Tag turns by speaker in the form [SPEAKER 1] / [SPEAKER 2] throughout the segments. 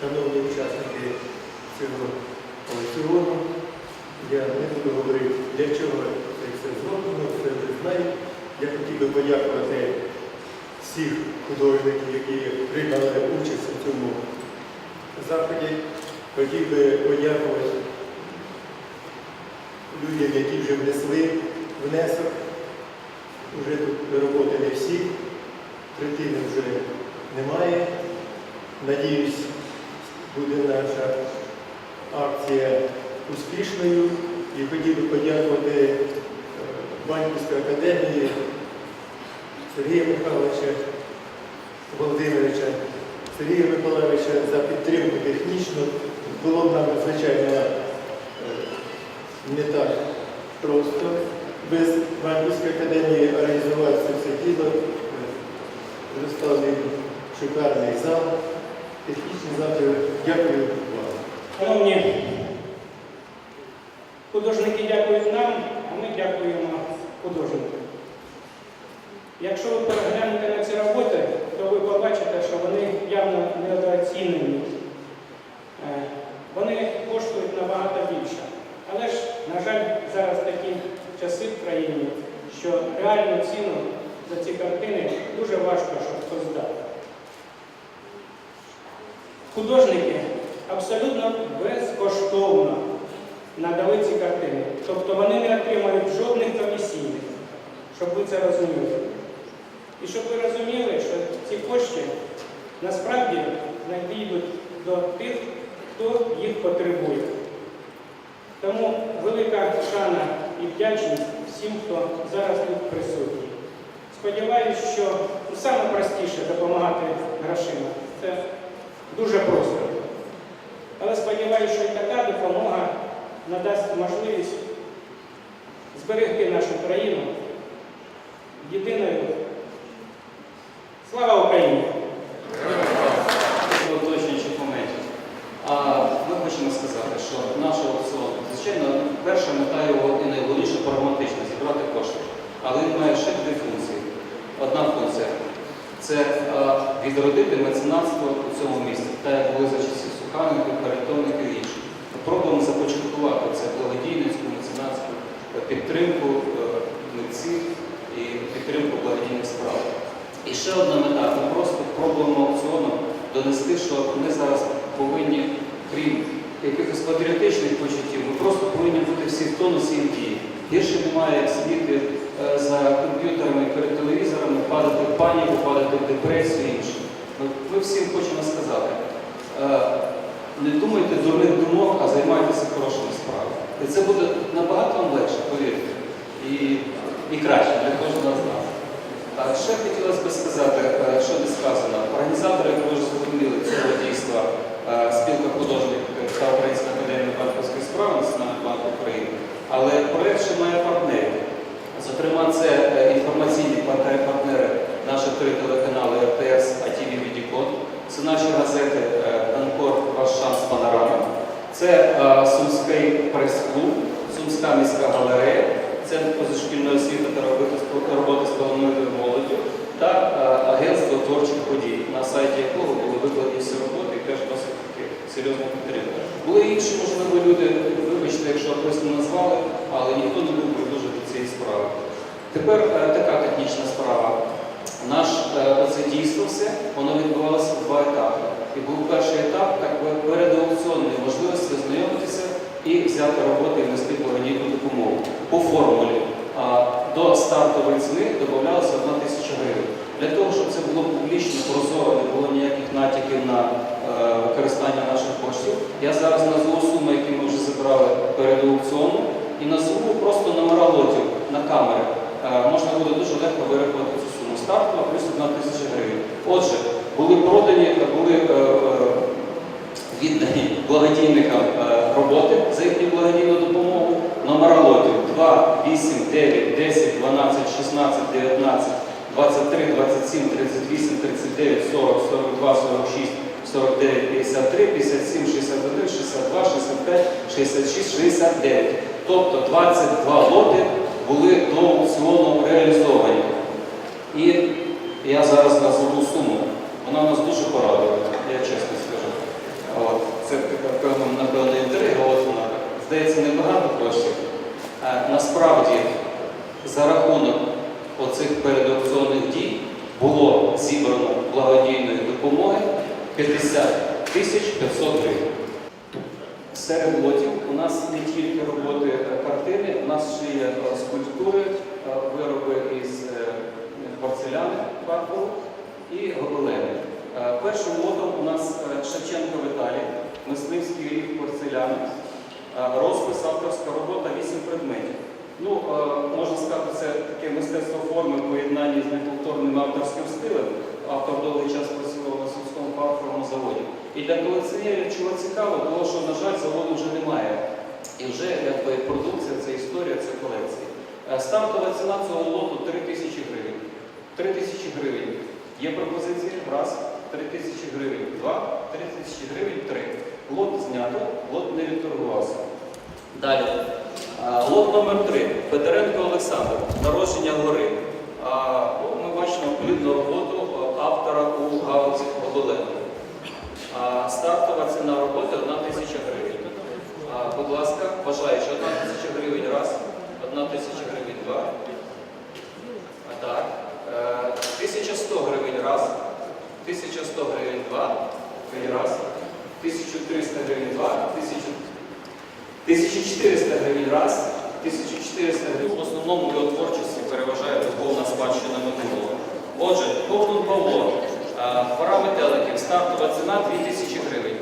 [SPEAKER 1] Шановні учасники цього аукціону, я не буду говорити, для чого це все зроблено, все вже знають. Я хотів би подякувати всіх художників, які приймали участь у цьому заході. Хотів би подякувати людям, які вже внесли внесок. Уже тут роботи не всі, третини вже немає. Надіюсь, буде наша акція успішною і хотів би подякувати е, Банківській академії Сергія Михайловича Володимировича, Сергія Миколаївича за підтримку технічну. Було нам, звичайно, е, не так просто без Банківської академії організувати це все діло. Е, шикарний зал. Технічний заклад. Дякую вам.
[SPEAKER 2] Шановні художники дякують нам, а ми дякуємо художнику. Якщо ви переглянете на ці роботи, то ви побачите, що вони явно недооцінені. Вони коштують набагато більше. Але ж, на жаль, зараз такі часи в країні, що реальну ціну за ці картини дуже важко, щоб хтось дав. Художники абсолютно безкоштовно надали ці картини. Тобто вони не отримають жодних комісійних, щоб ви це розуміли. І щоб ви розуміли, що ці кошти насправді надійдуть до тих, хто їх потребує. Тому велика шана і вдячність всім, хто зараз тут присутній. Сподіваюсь, що ну, саме простіше допомагати грошима. Це дуже просто. Але сподіваюся, що і така допомога надасть можливість зберегти нашу країну єдиною. Слава Україні!
[SPEAKER 3] уточнюючих моментів. А ми хочемо сказати, що наш аукціон, звичайно, перша мета його і найголовніша прагматична зібрати кошти. Але він має ще дві функції. Одна функція це е, відродити меценатство у цьому місті, так як були за часів Суханенків, Харитонників і інших. Пробуємо започаткувати це благодійницьку, меценатську е, підтримку е, митців і підтримку благодійних справ. І ще одна мета, ми просто пробуємо аукціоном донести, що ми зараз повинні, крім якихось патріотичних почуттів, ми просто повинні бути всі в тонусі і в дії. Гірше немає як сидіти за комп'ютерами перед телевізорами, падати в паніку, падати в депресію і інше. Ми, ми всім хочемо сказати, е, не думайте дурних думок, а займайтеся хорошими справами. І це буде набагато легше, повірте. І, і краще для кожного з нас. А ще хотілося б сказати, е, що не сказано. Організатори, як ви вже зрозуміли, цього дійства е, спілка художників та Українська академія банківської справи Національний банк України. Але проєкт ще має партнерів. Зокрема, це е, інформаційні партнери, наші три телеканали РТС, АТВ, Відікон. Це наші газети е, Данкор, Ваш шанс Панорама. Це е, Сумський прес-клуб, Сумська міська галерея, Центр позашкільної освіти та роботи з- роботи молоддю та агентство творчих подій, на сайті якого були викладені всі роботи і теж досить таки серйозна підтримка. Були інші, можливо, люди, вибачте, якщо хтось не назвали, але ніхто не був до цієї справи. Тепер е, така технічна справа. Наш е, оце дійство все, воно відбувалося в два етапи. І був перший етап так би, передаукціонної можливості ознайомитися і взяти роботи і внести благодійну допомогу по формулі. До стартової ціни додавалося 1 тисяча гривень. Для того, щоб це було публічно, прозоро, не було ніяких натяків на е, використання наших коштів, я зараз назву суми, які ми вже зібрали перед аукціоном, і назву просто номера лотів на камери. Е, можна буде дуже легко вирахувати цю суму. Стартова плюс 1 тисяча гривень. Отже, були продані, були е, е, віддані благодійникам роботи за їхню благодійну допомогу. Номера лотів 2, 8, 9, 10, 12, 16, 19, 23, 27, 38, 39, 40, 42, 46, 49, 53, 57, 61, 62, 65, 66, 69. Тобто 22 лоти були до аукціону реалізовані. Я зараз назву суму. Вона нас дуже порадує, я чесно скажу. От. Це певна, напевно, інтрига. От вона. Здається, небагато коштів. Насправді, за рахунок оцих передаукціонних дій було зібрано благодійної допомоги 50 тисяч 500 гривень. Серед лотів у нас не тільки роботи е, картини, у нас ще є е, скульптури, е, вироби е, порцеляни фарбову і гобелени. Е, Першим лотом у нас е, Шевченко Віталій, мисливський рік порцеляни, е, розпис, авторська робота, вісім предметів. Ну, можна сказати, це таке мистецтво форми в поєднанні з неповторним авторським стилем. Автор довгий час працював на сільському фарфоровому заводі. І для колекціонерів чого цікаво, тому що, на жаль, заводу вже немає. І вже якби продукція, це історія, це колекція. Стартова ціна цього лоту 3 тисячі гривень. 3 тисячі гривень. Є пропозиції? Раз. 3 тисячі гривень. Два. 3 тисячі гривень. Три. Лот знято, лот не відторгувався. Далі. Лот номер 3 Федоренко Олександр. Народження гори. Ми бачимо плідну роботу автора у галузі Гобелена. Стартова ціна роботи 1 тисяча гривень. Будь ласка, бажаючи 1 тисяча гривень раз, 1 тисяча гривень два. А так. Е, 1100 гривень раз, 1100 гривень два, гривень раз, 1300 гривень два, 1400 гривень раз, 1400 гривень. В основному його творчості переважає духовна спадщина минулого. Отже, Ковтун Павло, пора метеликів, стартова ціна 2000 гривень.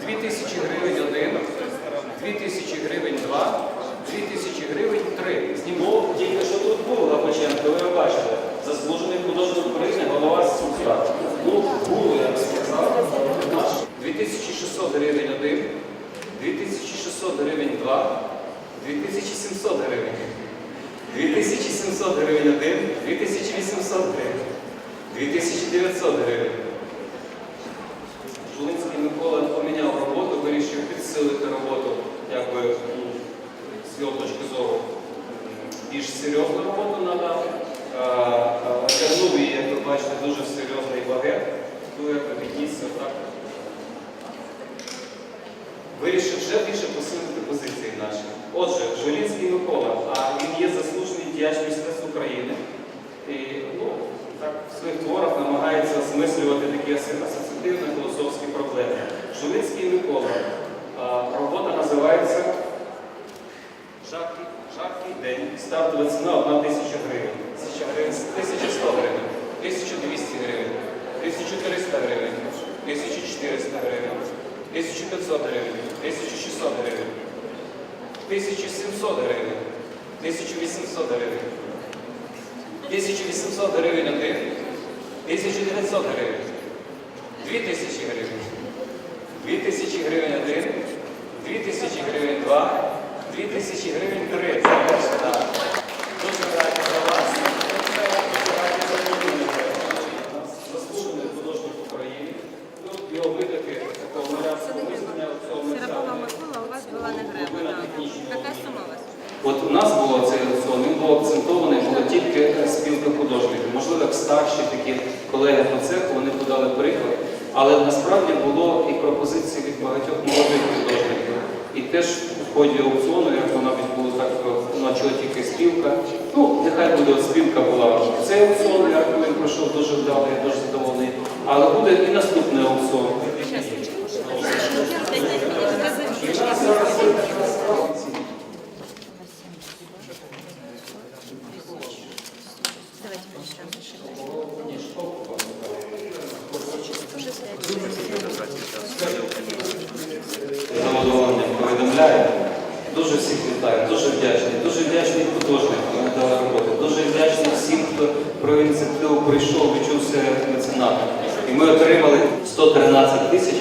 [SPEAKER 3] 2000 гривень один, 2000 гривень два, 2000 гривень три. Знімов тільки що тут був Лапоченко, ви бачили. Заслужений художник України, голова. Ну, був, я б сказав, наш. 2600 гривень один, 2600 гривень два, 2700 гривень. 2700 гривень один, 2800 гривень, 2900 гривень. Жулинський Микола поміняв роботу, вирішив підсилити роботу, якби ну, з його точки зору більш серйозну роботу надав. Одягнув її, як ви бачите, дуже серйозний багет. Якби піднісся так. Вирішив ще більше посилити позиції наші. Отже, Жолінський Микола, а він є заслужений діяч мистецтв України. І ну, так, в своїх творах намагається осмислювати такі асоціативні філософські проблеми. Жулинський Микола. Робота називається жаркий день. Стартова ціна 1 тисяча гривень. 1000 гривень, 1100 гривень, 1200 гривень, 1300 гривень, 1400 гривень, 1500 гривень, 1600 гривень, 1700 гривень, 1800 гривень. 1800 гривень один, 1900 гривень, 2000 гривень, 2000 гривень один, 2000 гривень два, 2000 гривень три. Це перше, так. Дуже раді за вас. Дуже раді за Володимира. Заслужений художник України. Тут його видати такого малярського визнання цього митця.
[SPEAKER 4] Сирапова Микола у вас була не гребена. Яка сума у вас?
[SPEAKER 3] От у нас було цей аукціон, він був акцентований було тільки е, спілка художників. Можливо, як старші такі колеги по цеху, вони подали приклад. Але насправді було і пропозиції від багатьох молодих художників. І теж в ході аукціону, як воно відбуло так, на чого тільки спілка. Ну, нехай буде спілка була. Цей аукціон, як він пройшов дуже вдалий, дуже задоволений. Але буде і наступний аукціон.
[SPEAKER 4] Сейчас. Дайте мені покази.
[SPEAKER 3] І в нас зараз
[SPEAKER 4] Давайте мені ще раз зашивайте. Уже
[SPEAKER 3] задоволенням повідомляю. Дуже всіх вітаю, дуже вдячний, дуже вдячний художникам, вони дали роботи, дуже вдячний всім, хто про ініціативу прийшов, відчувся меценатом. І ми отримали 113 тисяч